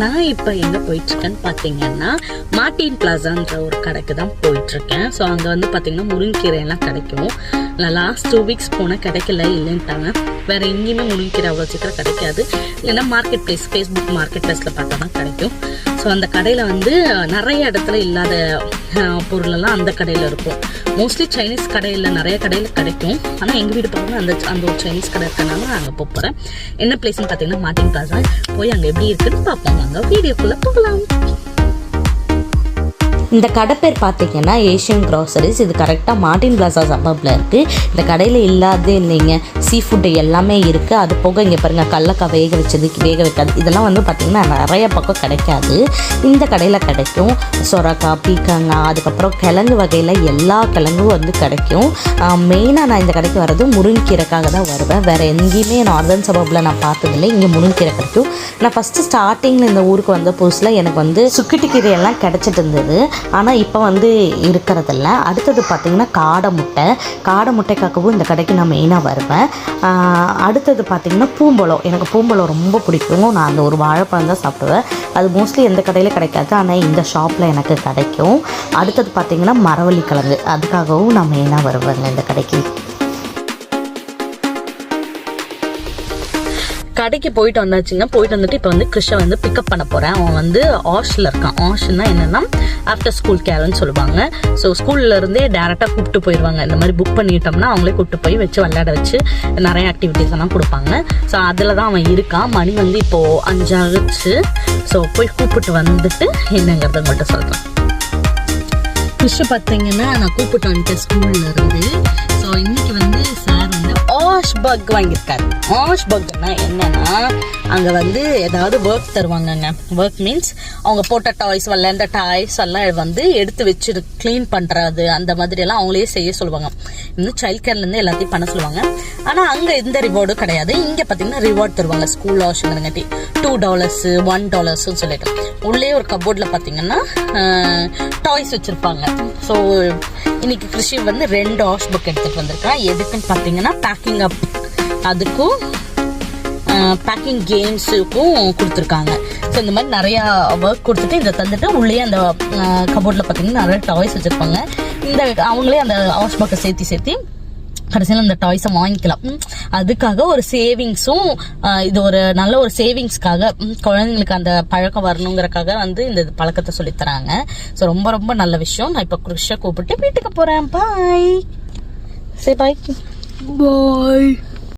நான் இப்போ எங்கே போயிட்டுருக்கேன்னு பார்த்தீங்கன்னா மார்டின் பிளாசான்ற ஒரு கடைக்கு தான் போயிட்டுருக்கேன். ஸோ அங்கே வந்து பார்த்தீங்கன்னா முருங்கீரையெல்லாம் கிடைக்கும். நான் லாஸ்ட் டூ வீக்ஸ் போனால் கிடைக்கல இல்லைன்ட்டாங்க. வேறு எங்கேயுமே முருங்கீரை அவ்வளோ சீக்கிரம் கிடைக்காது. இல்லைன்னா மார்க்கெட் பிளேஸ் ஃபேஸ்புக் மார்க்கெட் பிளேஸில் பார்த்தா தான் கிடைக்கும். ஸோ அந்த கடையில் வந்து நிறைய இடத்துல இல்லாத பொருளெல்லாம் அந்த கடையில் இருக்கும். மோஸ்ட்லி சைனீஸ் கடையில் நிறைய கடையில் கிடைக்கும். ஆனால் எங்கள் வீடு பக்கத்தில் அந்த அந்த ஒரு சைனீஸ் கடை இருக்கனால நான் அங்கே போகிறேன் என்ன பிளேஸ்னு பார்த்தீங்கன்னா மார்டின் பிளாசா போய் அங்கே எப்படி இருக்குன்னு பார்ப்போம். அங்கே வீடியோக்குள்ளே போகலாம். இந்த கடை பேர் பார்த்தீங்கன்னா ஏஷியன் க்ராசரிஸ் இது கரெக்டாக மார்டின் பிளாசா சபப்பில் இருக்குது இந்த கடையில் இல்லாதே இல்லைங்க. சீ ஃபுட்டு எல்லாமே இருக்குது அது போக இங்கே பாருங்கள் கடலக்காய் வேக வச்சது வேக வைக்காது. இதெல்லாம் வந்து பார்த்திங்கன்னா நிறைய பக்கம் கிடைக்காது. இந்த கடையில் கிடைக்கும். சொரக்காய் பீக்கங்காய் அதுக்கப்புறம் கிழங்கு வகையில் எல்லா கிழங்கும் வந்து கிடைக்கும். மெயினாக நான் இந்த கடைக்கு வர்றது முருங்கீரைக்காக தான் வருவேன். வேறு எங்கேயுமே நார்தன் சபப்பில் நான் பார்த்ததில்லை. இங்கே முருங்கீரை கிடைக்கும். நான் ஃபஸ்ட்டு ஸ்டார்டிங்கில் இந்த ஊருக்கு வந்த புதுசில் எனக்கு வந்து சுக்கிட்டு கீரையெல்லாம் கிடச்சிட்டு இருந்தது. ஆனால் இப்போ வந்து இருக்கிறதில்ல. அடுத்தது பார்த்திங்கன்னா காடை முட்டை. காடை முட்டைக்காகவும் இந்த கடைக்கு நான் மெயினாக வருவேன். அடுத்தது பார்த்திங்கன்னா பூம்பழம். எனக்கு பூம்பழம் ரொம்ப பிடிக்கும். நான் அந்த ஒரு வாழைப்பழம் தான் சாப்பிடுவேன். அது மோஸ்ட்லி எந்த கடையில் கிடைக்காது. ஆனால் இந்த ஷாப்பில் எனக்கு கிடைக்கும். அடுத்தது பார்த்திங்கன்னா மரவள்ளி கிழங்கு அதுக்காகவும் நான் மெயினாக வருவேங்க இந்த கடைக்கு. கடைக்கு போயிட்டு வந்தாச்சுங்க. போயிட்டு வந்துட்டு இப்போ வந்து கிருஷ்ண வந்து பிக்கப் பண்ண போகிறேன் அவன் வந்து ஆஷில் இருக்கான். ஆஷ்னா என்னன்னா ஆஃப்டர் ஸ்கூல் கேர்னு சொல்லுவாங்க. ஸோ ஸ்கூல்ல இருந்தே டேரெக்டாக கூப்பிட்டு போயிடுவாங்க இந்த மாதிரி புக் பண்ணிட்டோம்னா அவங்களே கூப்பிட்டு போய் வச்சு விளையாட வச்சு நிறைய ஆக்டிவிட்டீஸ் எல்லாம் கொடுப்பாங்க. ஸோ அதில் தான் அவன் இருக்கான். மணி வந்து இப்போது அஞ்சாகிச்சு ஸோ போய் கூப்பிட்டு வந்துட்டு என்னங்கிறத மட்டும் சொல்கிறேன் கிருஷ்ண பார்த்தீங்கன்னா நான் கூப்பிட்டு வந்துட்டேன் ஸ்கூல்ல இருந்து. ஸோ இன்னைக்கு வந்து சார் பக் வாங்கியிருக்காரு. ஆஷ் பக்னா என்னன்னா அங்கே வந்து ஏதாவது ஒர்க் தருவாங்கங்க. ஒர்க் மீன்ஸ் அவங்க போட்ட டாய்ஸ் விளையாண்ட டாய்ஸ் எல்லாம் வந்து எடுத்து வச்சு க்ளீன் பண்ணுறது அந்த மாதிரி எல்லாம் அவங்களே செய்ய சொல்லுவாங்க. இன்னும் சைல்ட் கேர்லேருந்து எல்லாத்தையும் பண்ண சொல்லுவாங்க. ஆனால் அங்கே எந்த ரிவார்டும் கிடையாது. இங்கே பார்த்தீங்கன்னா ரிவார்ட் தருவாங்க. ஸ்கூல் வாஷ்ங்கிறங்காட்டி டூ டாலர்ஸ் ஒன் டாலர்ஸ்னு சொல்லிட்டு. உள்ளே ஒரு கபோர்டில் பார்த்தீங்கன்னா டாய்ஸ் வச்சுருப்பாங்க. ஸோ இன்னைக்கு கிருஷி வந்து ரெண்டு ஹாஷ் புக் எடுத்துகிட்டு வந்திருக்கா. எதுக்குன்னு பார்த்தீங்கன்னா பேக்கிங் அப் அதுக்கும் பேக்கிங் கேம்ஸுக்கும் கொடுத்துருக்காங்க. ஸோ இந்த மாதிரி நிறையா ஒர்க் கொடுத்துட்டு இதை தந்துட்டு உள்ளே அந்த கபோர்டில் பார்த்தீங்கன்னா நிறைய டாய்ஸ் வச்சுருப்பாங்க. இந்த அவங்களே அந்த ஹவுஸ் பாக்கை சேர்த்தி சேர்த்தி கடைசியில் அந்த டாய்ஸை வாங்கிக்கலாம். அதுக்காக ஒரு சேவிங்ஸும் இது ஒரு நல்ல ஒரு சேவிங்ஸ்க்காக குழந்தைங்களுக்கு அந்த பழக்கம் வரணுங்கிறக்காக வந்து இந்த பழக்கத்தை சொல்லித் தராங்க. ஸோ ரொம்ப ரொம்ப நல்ல விஷயம். நான் இப்போ குருஷை கூப்பிட்டு வீட்டுக்கு போகிறேன் பாய் சரி பாய் பாய்